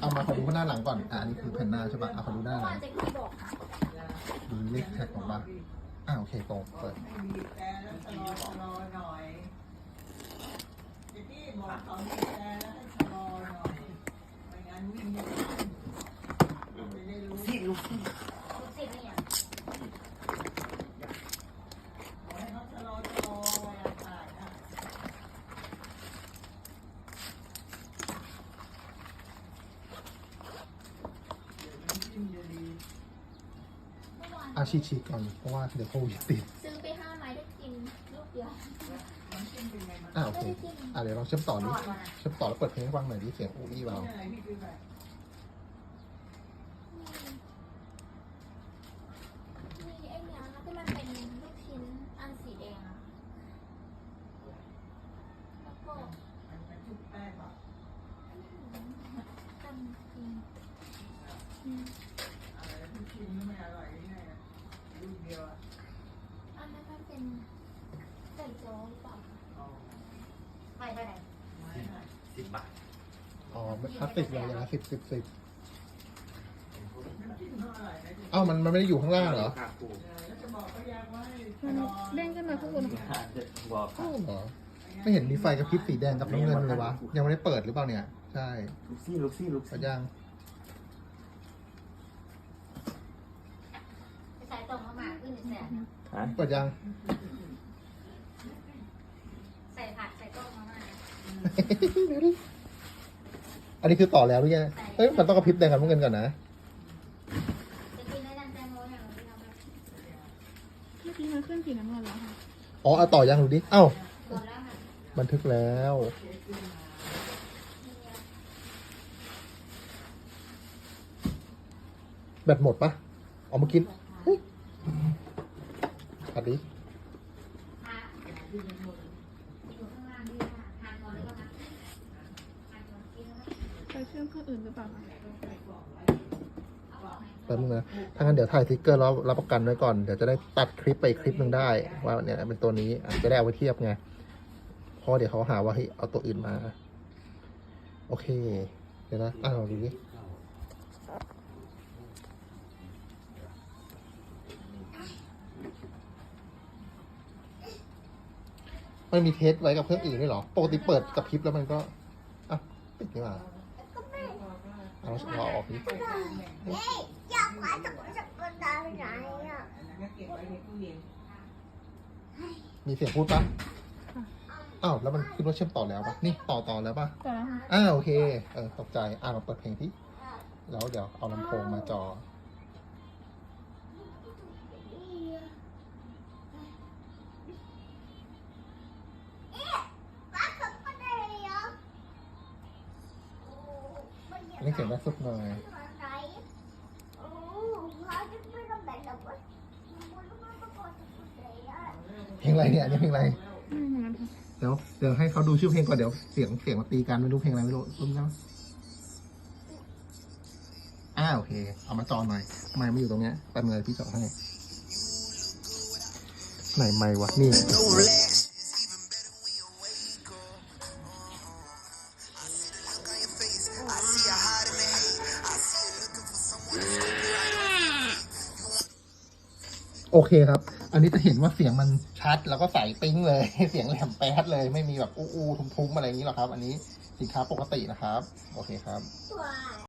เอามาขอดูข้างหน้าหลังก่อน อ่านี่คือแผ่นหน้าใช่ปะเอาขอดูหน้าหลังดูเลขแท็กของบ้านอ่าโอเคตรงเปิดไม่บีบแต่แล้วชะลอชะลอหน่อยเดี๋ยวพี่บอกเขาบีบแต่แล้วให้ชะลอหน่อยไม่งั้นวิ่งไม่ทันไม่ได้รู้ สิลูกสิ ทุกสิ่งไม่อย่าง ขอให้เขาชะลอชะลอเวลาถ่ายนะเดี๋ยวน้ำจิ้มจะดี เมื่อวานอาชีชีก่อน เพราะว่าเดี๋ยวโควิดติดซื้อไปห้าไม้ได้กินลูกเดียวน้ำจิ้มเป็นไงมันอ่าโอเคอ่าเดี๋ยวลองเชื่อมต่อทดิอดก่อนนะเชื่อมต่อแล้วเปิดเพลงให้ฟังหน่อยดิเสียงอู้อี้เบานี่ ไก่จ้อหรือเปล่าเอาไม่ไปไหนไม้ให้สิบบาทอ๋อไม่พลาสติกเลยอย่างละสิบสิบสิบน้ำจิ้มเท่าไหร่นะเอ้ามันมันไม่ได้อยู่ข้างล่างเหรอค่าครูแล้วจะบอกเขาอยากว่าให้ชะมันลอเด้งขึ้นมาข้างบนบอกอ้าวเหรอไม่เห็นมีไฟกระพริบสีแดงกับน้ำเงินเลยวะ ยังไม่ได้เปิดหรือเปล่าเนี่ย ใช่ลูกซี่ลูกซี่ลูกสัซี่ญญางไปใส่ตรงเข้ามาขึ้นหนึ่งแสนฮะเปิดยัง ใส่ผัดใส่ต้มเข้ามา อันนี้คือต่อแล้วหรือยังเอ้ยมันต้องกระพริบแดงกับน้ำเงินก่อนนะ จะกินได้ดังแตงโมอย่างที่เราแบบเมื่อกี้มันขึ้นสีน้ำเงินแล้วค่ะอ๋อเอาต่อยังดูดิ เอ้า หมดแล้วค่ะบันทึกแล้ว แบตหมดปะเอามากินเฮ้ยอัดดิทาอยู่ข้างล่างนี่ค่ะทานก่อนเลยก็นะทานก่อนกินแล้ว ไป เชื่อมเครื่องอื่นหรือเปล่าคะแป๊บนึงนะ ถ้างั้นเดี๋ยวถ่ายสติ๊กเกอร์แล้วรับประกันไว้ก่อน เดี๋ยวจะได้ตัดคลิปไปอีกคลิปหนึ่งได้ ว่าเนี่ยเป็นตัวนี้อะจะได้เอาไปเทียบไง เพราะเดี๋ยวเขาหาว่าเฮ้ยเอาตัวอื่นมา โอเค เดี๋ยวนะอะลองดูดิมันมีเทสไว้กับเครื่องอื่นด้วยเหรอ ปกติเปิดกับพริบแล้วมันก็ อะ ปิดนี่มา เอาเราออกดิอยากมาจากจากบันไดไหนอะอันนั้นก็เก็บไว้ในตู้เย็นมีเสียงพูดปะอ้าวแล้วมันขึ้นว่าเชื่อมต่อแล้วปะนี่ต่อต่อแล้วปะต่อแล้วค่ะ อ้าวโอเค เออตกใจ อ่าเราเปิดเพลงที่แล้วเดี๋ยวเอาลำโพงมาจอ นไดอันนี้เสียงแม่สุดหน่อยเขาจะไม่ต้องแบ่งกับว่ามันก็ไม่ต้องกดบันไดอะเพลงอะไรเนี่ยอันนี้เพลงอะไร เดี๋ยวเดี๋ยวให้เขาดูชื่อเพลงก่อนเดี๋ยวเสียงเสียงมาตีกันไม่รู้เพลงอะไรไม่รู้รู้ไหมอ่าโอเค เอามาจอหน่อยไมค์มาอยู่ตรงเนี้ยแป๊บนึงพี่จอให้ไหนไมค์วะนี่ โอเคครับ อันนี้จะเห็นว่าเสียงมันชัดแล้วก็ใสปิ้งเลย เสียงแหลมแป๊ดเลยไม่มีแบบอู้ๆทุ้มๆอะไรอย่างนี้หรอกครับ อันนี้สินค้าปกตินะครับ โอเคครับ